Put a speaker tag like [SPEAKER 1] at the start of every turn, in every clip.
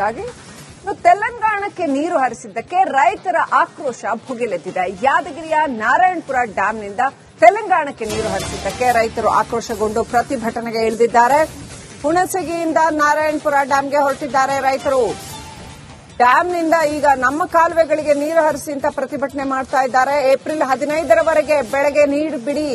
[SPEAKER 1] ತಾಲೀಕಾಗಿ ತೆಲಂಗಾಣಕ್ಕೆ ನೀರು ಹರಿಸಿದ್ದಕ್ಕೆ ರೈತರ ಆಕ್ರೋಶ ಭುಗಿಲೆದ್ದಿದೆ. ಯಾದಗಿರಿಯ ನಾರಾಯಣಪುರ ಡ್ಯಾಂನಿಂದ ತೆಲಂಗಾಣಕ್ಕೆ ನೀರು ಹರಿಸಿದ್ದಕ್ಕೆ ರೈತರು ಆಕ್ರೋಶಗೊಂಡು ಪ್ರತಿಭಟನೆಗೆ ಇಳಿದಿದ್ದಾರೆ. ಹುಣಸಗಿಯಿಂದ ನಾರಾಯಣಪುರ ಡ್ಯಾಂಗೆ ಹೊರಟಿದ್ದಾರೆ ರೈತರು. ಡ್ಯಾಂನಿಂದ ಈಗ ನಮ್ಮ ಕಾಲುವೆಗಳಿಗೆ ನೀರು ಹರಿಸಿ ಅಂತ ಪ್ರತಿಭಟನೆ ಮಾಡ್ತಾ ಇದ್ದಾರೆ. ಏಪ್ರಿಲ್ ಹದಿನೈದರವರೆಗೆ ಬೆಳೆಗೆ ನೀರು ಬಿಡಿ.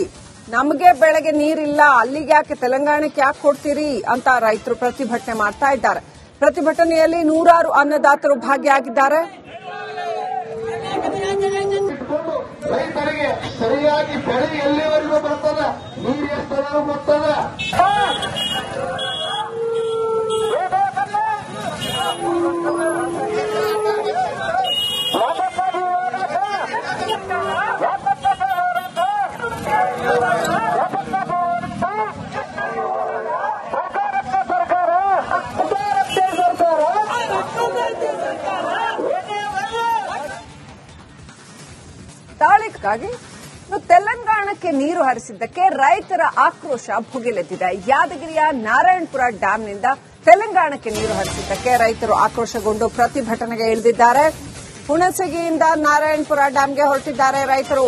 [SPEAKER 1] ನಮಗೆ ಬೆಳೆಗೆ ನೀರಿಲ್ಲ. ಅಲ್ಲಿಗೆ ಯಾಕೆ ತೆಲಂಗಾಣಕ್ಕೆ ಯಾಕೆ ಕೊಡ್ತೀರಿ ಅಂತ ರೈತರು ಪ್ರತಿಭಟನೆ ಮಾಡ್ತಾ ಇದ್ದಾರೆ. ಪ್ರತಿಭಟನೆಯಲ್ಲಿ ನೂರಾರು ಅನ್ನದಾತರು ಭಾಗಿಯಾಗಿದ್ದಾರೆ.
[SPEAKER 2] ರೈತರಿಗೆ ಸರಿಯಾಗಿ ಬೆಳೆ ಎಲ್ಲಿವರೆಗೂ ಬರ್ತದ? ನೀರು ಎಷ್ಟದಾರು ಗೊತ್ತದ
[SPEAKER 1] ತಾಲೀಕಾಗಿ ಇನ್ನು ತೆಲಂಗಾಣಕ್ಕೆ ನೀರು ಹರಿಸಿದ್ದಕ್ಕೆ ರೈತರ ಆಕ್ರೋಶ ಭುಗಿಲೆದ್ದಿದೆ. ಯಾದಗಿರಿಯ ನಾರಾಯಣಪುರ ಡ್ಯಾಂನಿಂದ ತೆಲಂಗಾಣಕ್ಕೆ ನೀರು ಹರಿಸಿದ್ದಕ್ಕೆ ರೈತರು ಆಕ್ರೋಶಗೊಂಡು ಪ್ರತಿಭಟನೆಗೆ ಇಳಿದಿದ್ದಾರೆ. ಹುಣಸಗಿಯಿಂದ ನಾರಾಯಣಪುರ ಡ್ಯಾಂಗೆ ಹೊರಟಿದ್ದಾರೆ ರೈತರು.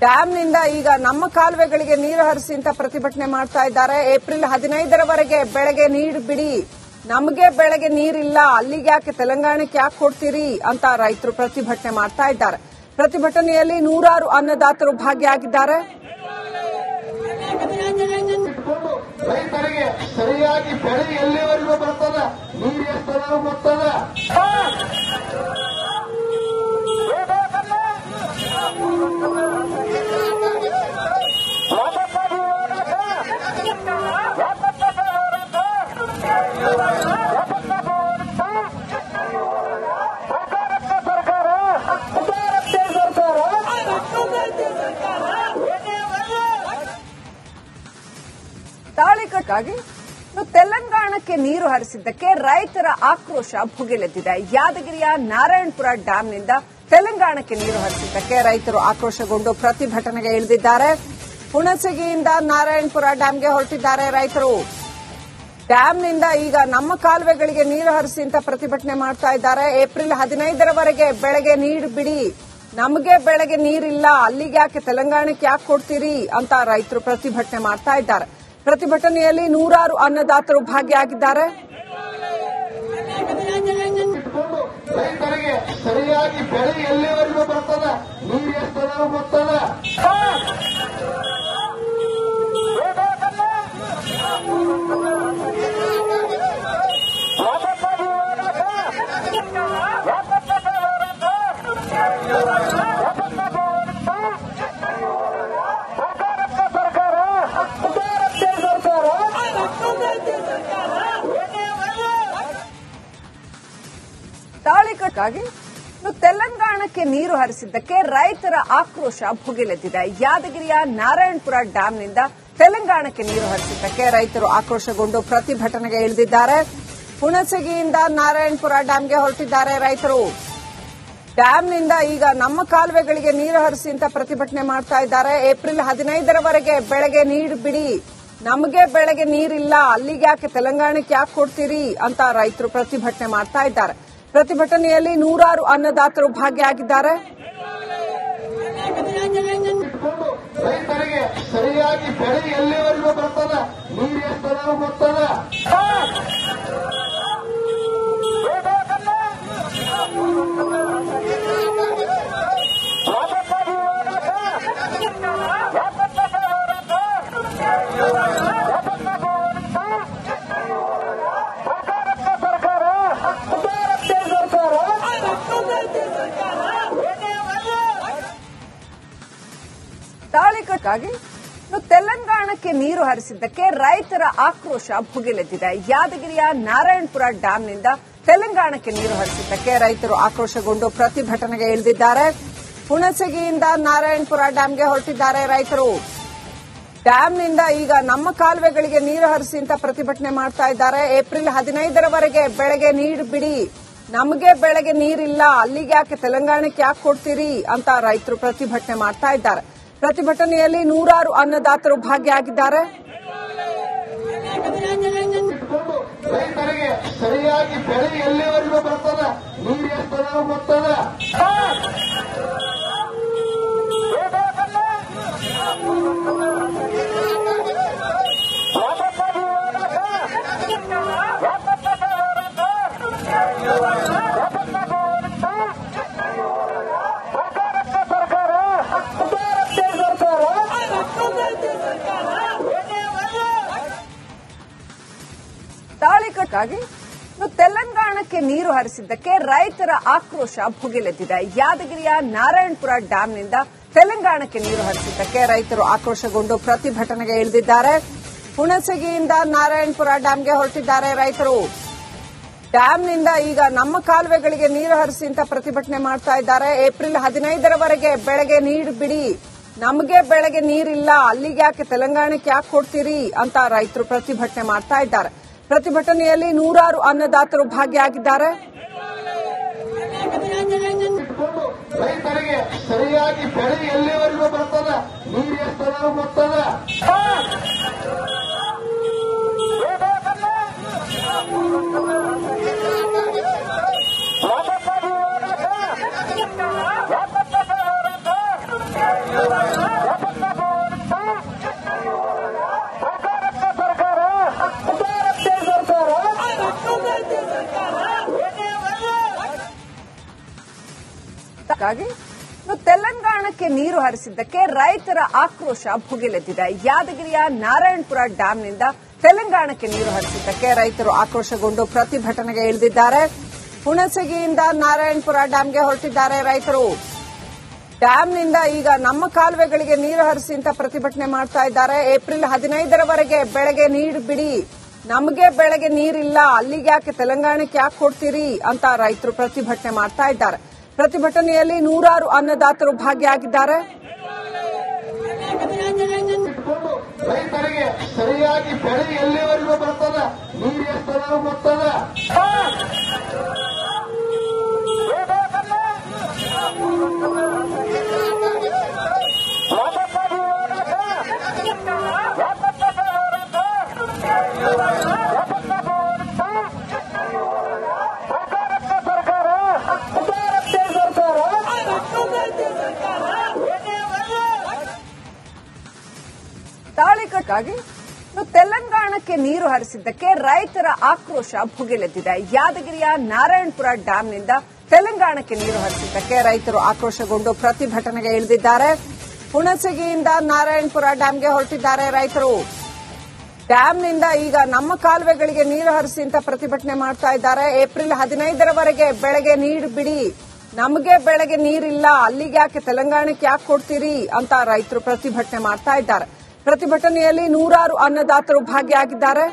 [SPEAKER 1] ಡ್ಯಾಂನಿಂದ ಈಗ ನಮ್ಮ ಕಾಲುವೆಗಳಿಗೆ ನೀರು ಹರಿಸಿ ಅಂತ ಪ್ರತಿಭಟನೆ ಮಾಡ್ತಾ ಇದ್ದಾರೆ. ಏಪ್ರಿಲ್ ಹದಿನೈದರವರೆಗೆ ಬೆಳೆಗೆ ನೀರು ಬಿಡಿ. ನಮಗೆ ಬೆಳೆಗೆ ನೀರಿಲ್ಲ. ಅಲ್ಲಿಗೆ ಯಾಕೆ ತೆಲಂಗಾಣಕ್ಕೆ ಯಾಕೆ ಕೊಡ್ತೀರಿ ಅಂತ ರೈತರು ಪ್ರತಿಭಟನೆ ಮಾಡ್ತಾ ಇದ್ದಾರೆ. ಪ್ರತಿಭಟನೆಯಲ್ಲಿ ನೂರಾರು ಅನ್ನದಾತರು ಭಾಗಿಯಾಗಿದ್ದಾರೆ.
[SPEAKER 2] ರೈತರಿಗೆ ಸರಿಯಾಗಿ ಬೆಳೆ ಎಲ್ಲಿವರೆಗೂ ಬರ್ತದ? ನೀರು ಎಷ್ಟು ಗೊತ್ತದ
[SPEAKER 1] ತಾಳಿಕಟ್ಟಾಗಿ ತೆಲಂಗಾಣಕ್ಕೆ ನೀರು ಹರಿಸಿದ್ದಕ್ಕೆ ರೈತರ ಆಕ್ರೋಶ ಭುಗಿಲೆದ್ದಿದೆ. ಯಾದಗಿರಿಯ ನಾರಾಯಣಪುರ ಡ್ಯಾಂನಿಂದ ತೆಲಂಗಾಣಕ್ಕೆ ನೀರು ಹರಿಸಿದ್ದಕ್ಕೆ ರೈತರು ಆಕ್ರೋಶಗೊಂಡು ಪ್ರತಿಭಟನೆಗೆ ಇಳಿದಿದ್ದಾರೆ. ಹುಣಸಗಿಯಿಂದ ನಾರಾಯಣಪುರ ಡ್ಯಾಂಗೆ ಹೊರಟಿದ್ದಾರೆ ರೈತರು. ಡ್ಯಾಂನಿಂದ ಈಗ ನಮ್ಮ ಕಾಲುವೆಗಳಿಗೆ ನೀರು ಹರಿಸಿ ಅಂತ ಪ್ರತಿಭಟನೆ ಮಾಡ್ತಾ ಇದ್ದಾರೆ. ಏಪ್ರಿಲ್ ಹದಿನೈದರವರೆಗೆ ಬೆಳೆಗೆ ನೀರು ಬಿಡಿ. ನಮಗೆ ಬೆಳೆಗೆ ನೀರಿಲ್ಲ. ಅಲ್ಲಿಗೆ ಯಾಕೆ ತೆಲಂಗಾಣಕ್ಕೆ ಯಾಕೆ ಕೊಡ್ತೀರಿ ಅಂತ ರೈತರು ಪ್ರತಿಭಟನೆ ಮಾಡ್ತಾ ಇದ್ದಾರೆ. ಪ್ರತಿಭಟನೆಯಲ್ಲಿ ನೂರಾರು ಅನ್ನದಾತರು ಭಾಗಿಯಾಗಿದ್ದಾರೆ.
[SPEAKER 2] ಸರಿಯಾಗಿ ಬೆಳೆ ಎಲ್ಲಿವರೆಗೂ ಬರ್ತದ? ನೀರು ಎಷ್ಟು ಗೊತ್ತದ
[SPEAKER 1] ಇನ್ನು ತೆಲಂಗಾಣಕ್ಕೆ ನೀರು ಹರಿಸಿದ್ದಕ್ಕೆ ರೈತರ ಆಕ್ರೋಶ ಭುಗಿಲೆದ್ದಿದೆ. ಯಾದಗಿರಿಯ ನಾರಾಯಣಪುರ ಡ್ಯಾಂನಿಂದ ತೆಲಂಗಾಣಕ್ಕೆ ನೀರು ಹರಿಸಿದ್ದಕ್ಕೆ ರೈತರು ಆಕ್ರೋಶಗೊಂಡು ಪ್ರತಿಭಟನೆಗೆ ಇಳಿದಿದ್ದಾರೆ. ಹುಣಸಗಿಯಿಂದ ನಾರಾಯಣಪುರ ಡ್ಯಾಂಗೆ ಹೊರಟಿದ್ದಾರೆ ರೈತರು. ಡ್ಯಾಂನಿಂದ ಈಗ ನಮ್ಮ ಕಾಲುವೆಗಳಿಗೆ ನೀರು ಹರಿಸಿ ಅಂತ ಪ್ರತಿಭಟನೆ ಮಾಡ್ತಾ ಇದ್ದಾರೆ. ಏಪ್ರಿಲ್ ಹದಿನೈದರವರೆಗೆ ಬೆಳೆಗೆ ನೀರು ಬಿಡಿ. ನಮಗೆ ಬೆಳೆಗೆ ನೀರಿಲ್ಲ. ಅಲ್ಲಿಗೆ ಯಾಕೆ ತೆಲಂಗಾಣಕ್ಕೆ ಯಾಕೆ ಕೊಡ್ತೀರಿ ಅಂತ ರೈತರು ಪ್ರತಿಭಟನೆ ಮಾಡ್ತಾ ಇದ್ದಾರೆ. ಪ್ರತಿಭಟನೆಯಲ್ಲಿ ನೂರಾರು ಅನ್ನದಾತರು ಭಾಗಿಯಾಗಿದ್ದಾರೆ.
[SPEAKER 2] ರೈತರಿಗೆ ಸರಿಯಾಗಿ ಬೆಳೆ ಎಲ್ಲಿವರೆಗೂ ಬರ್ತದ? ನೀರು ಎಷ್ಟು ಗೊತ್ತದ
[SPEAKER 1] ಇನ್ನು ತೆಲಂಗಾಣಕ್ಕೆ ನೀರು ಹರಿಸಿದ್ದಕ್ಕೆ ರೈತರ ಆಕ್ರೋಶ ಭುಗಿಲೆದ್ದಿದೆ. ಯಾದಗಿರಿಯ ನಾರಾಯಣಪುರ ಡ್ಯಾಂನಿಂದ ತೆಲಂಗಾಣಕ್ಕೆ ನೀರು ಹರಿಸಿದ್ದಕ್ಕೆ ರೈತರು ಆಕ್ರೋಶಗೊಂಡು ಪ್ರತಿಭಟನೆಗೆ ಇಳಿದಿದ್ದಾರೆ. ಹುಣಸಗಿಯಿಂದ ನಾರಾಯಣಪುರ ಡ್ಯಾಂಗೆ ಹೊರಟಿದ್ದಾರೆ ರೈತರು. ಡ್ಯಾಂನಿಂದ ಈಗ ನಮ್ಮ ಕಾಲುವೆಗಳಿಗೆ ನೀರು ಹರಿಸಿ ಅಂತ ಪ್ರತಿಭಟನೆ ಮಾಡ್ತಾ ಇದ್ದಾರೆ. ಏಪ್ರಿಲ್ ಹದಿನೈದರವರೆಗೆ ಬೆಳೆಗೆ ನೀರು ಬಿಡಿ. ನಮಗೆ ಬೆಳೆಗೆ ನೀರಿಲ್ಲ. ಅಲ್ಲಿಗೆ ಯಾಕೆ ತೆಲಂಗಾಣಕ್ಕೆ ಯಾಕೆ ಕೊಡ್ತೀರಿ ಅಂತ ರೈತರು ಪ್ರತಿಭಟನೆ ಮಾಡ್ತಾ ಇದ್ದಾರೆ. ಪ್ರತಿಭಟನೆಯಲ್ಲಿ ನೂರಾರು ಅನ್ನದಾತರು ಭಾಗಿಯಾಗಿದ್ದಾರೆ.
[SPEAKER 2] ಸರಿಯಾಗಿ ಬೆಳೆ ಎಲ್ಲಿವರೆಗೂ ಬರ್ತದ? ನೀರು ಎಷ್ಟು ಗೊತ್ತದ
[SPEAKER 1] ತಾಳಿಕಟ್ಟಾಗಿ ತೆಲಂಗಾಣಕ್ಕೆ ನೀರು ಹರಿಸಿದ್ದಕ್ಕೆ ರೈತರ ಆಕ್ರೋಶ ಭುಗಿಲೆದ್ದಿದೆ. ಯಾದಗಿರಿಯ ನಾರಾಯಣಪುರ ಡ್ಯಾಂನಿಂದ ತೆಲಂಗಾಣಕ್ಕೆ ನೀರು ಹರಿಸಿದ್ದಕ್ಕೆ ರೈತರು ಆಕ್ರೋಶಗೊಂಡು ಪ್ರತಿಭಟನೆಗೆ ಇಳಿದಿದ್ದಾರೆ. ಹುಣಸಗಿಯಿಂದ ನಾರಾಯಣಪುರ ಡ್ಯಾಂಗೆ ಹೊರಟಿದ್ದಾರೆ ರೈತರು. ಡ್ಯಾಂನಿಂದ ಈಗ ನಮ್ಮ ಕಾಲುವೆಗಳಿಗೆ ನೀರು ಹರಿಸಿ ಅಂತ ಪ್ರತಿಭಟನೆ ಮಾಡ್ತಾ ಇದ್ದಾರೆ. ಏಪ್ರಿಲ್ ಹದಿನೈದರವರೆಗೆ ಬೆಳೆಗೆ ನೀರು ಬಿಡಿ. ನಮಗೆ ಬೆಳೆಗೆ ನೀರಿಲ್ಲ. ಅಲ್ಲಿಗೆ ಯಾಕೆ ತೆಲಂಗಾಣಕ್ಕೆ ಯಾಕೆ ಕೊಡ್ತೀರಿ ಅಂತ ರೈತರು ಪ್ರತಿಭಟನೆ ಮಾಡ್ತಾ ಇದ್ದಾರೆ. ಪ್ರತಿಭಟನೆಯಲ್ಲಿ ನೂರಾರು ಅನ್ನದಾತರು ಭಾಗಿಯಾಗಿದ್ದಾರೆ.
[SPEAKER 2] ರೈತರಿಗೆ ಸರಿಯಾಗಿ ಬೆಳೆ ಎಲ್ಲಿವರೆಗೂ ಬರ್ತದ? ನೀರು ಎಷ್ಟು ಗೊತ್ತದ
[SPEAKER 1] ಹಾಗಾಗಿ ತೆಲಂಗಾಣಕ್ಕೆ ನೀರು ಹರಿಸಿದ್ದಕ್ಕೆ ರೈತರ ಆಕ್ರೋಶ ಭುಗಿಲೆದ್ದಿದೆ. ಯಾದಗಿರಿಯ ನಾರಾಯಣಪುರ ಡ್ಯಾಂನಿಂದ ತೆಲಂಗಾಣಕ್ಕೆ ನೀರು ಹರಿಸಿದ್ದಕ್ಕೆ ರೈತರು ಆಕ್ರೋಶಗೊಂಡು ಪ್ರತಿಭಟನೆಗೆ ಇಳಿದಿದ್ದಾರೆ. ಹುಣಸಗಿಯಿಂದ ನಾರಾಯಣಪುರ ಡ್ಯಾಂಗೆ ಹೊರಟಿದ್ದಾರೆ ರೈತರು. ಡ್ಯಾಂನಿಂದ ಈಗ ನಮ್ಮ ಕಾಲುವೆಗಳಿಗೆ ನೀರು ಹರಿಸಿ ಅಂತ ಪ್ರತಿಭಟನೆ ಮಾಡ್ತಾ ಇದ್ದಾರೆ. ಏಪ್ರಿಲ್ ಹದಿನೈದರವರೆಗೆ ಬೆಳೆಗೆ ನೀರು ಬಿಡಿ. ನಮಗೆ ಬೆಳೆಗೆ ನೀರಿಲ್ಲ. ಅಲ್ಲಿಗೆ ಯಾಕೆ ತೆಲಂಗಾಣಕ್ಕೆ ಯಾಕೆ ಕೊಡ್ತೀರಿ ಅಂತ ರೈತರು ಪ್ರತಿಭಟನೆ ಮಾಡ್ತಾ ಇದ್ದಾರೆ. ಪ್ರತಿಭಟನೆಯಲ್ಲಿ ನೂರಾರು ಅನ್ನದಾತರು ಭಾಗಿಯಾಗಿದ್ದಾರೆ.
[SPEAKER 2] ರೈತರಿಗೆ ಸರಿಯಾಗಿ ಬೆಳೆ ಎಲ್ಲಿವರೆಗೂ ಬರ್ತದ? ನೀರು ಎಷ್ಟು ಗೊತ್ತದ
[SPEAKER 1] ತಾಳಿಕಟ್ಟಾಗಿ ನೀರು ಹರಿಸಿದ್ದಕ್ಕೆ ರೈತರ ಆಕ್ರೋಶ ಭುಗಿಲೆದ್ದಿದೆ. ಯಾದಗಿರಿಯ ನಾರಾಯಣಪುರ ಡ್ಯಾಂನಿಂದ ತೆಲಂಗಾಣಕ್ಕೆ ನೀರು ಹರಿಸಿದ್ದಕ್ಕೆ ರೈತರು ಆಕ್ರೋಶಗೊಂಡು ಪ್ರತಿಭಟನೆಗೆ ಇಳಿದಿದ್ದಾರೆ. ಹುಣಸಗಿಯಿಂದ ನಾರಾಯಣಪುರ ಡ್ಯಾಂಗೆ ಹೊರಟಿದ್ದಾರೆ ರೈತರು. ಡ್ಯಾಂನಿಂದ ಈಗ ನಮ್ಮ ಕಾಲುವೆಗಳಿಗೆ ನೀರು ಹರಿಸಿ ಅಂತ ಪ್ರತಿಭಟನೆ ಮಾಡ್ತಾ ಇದ್ದಾರೆ. ಏಪ್ರಿಲ್ ಹದಿನೈದರವರೆಗೆ ಬೆಳೆಗೆ ನೀರು ಬಿಡಿ. ನಮಗೆ ಬೆಳೆಗೆ ನೀರಿಲ್ಲ. ಅಲ್ಲಿಗೆ ಯಾಕೆ ತೆಲಂಗಾಣಕ್ಕೆ ಯಾಕೆ ಕೊಡ್ತೀರಿ ಅಂತ ರೈತರು ಪ್ರತಿಭಟನೆ ಮಾಡ್ತಾ ಇದ್ದಾರೆ. ಪ್ರತಿಭಟನೆಯಲ್ಲಿ ನೂರಾರು ಅನ್ನದಾತರು ಭಾಗಿಯಾಗಿದ್ದಾರೆ.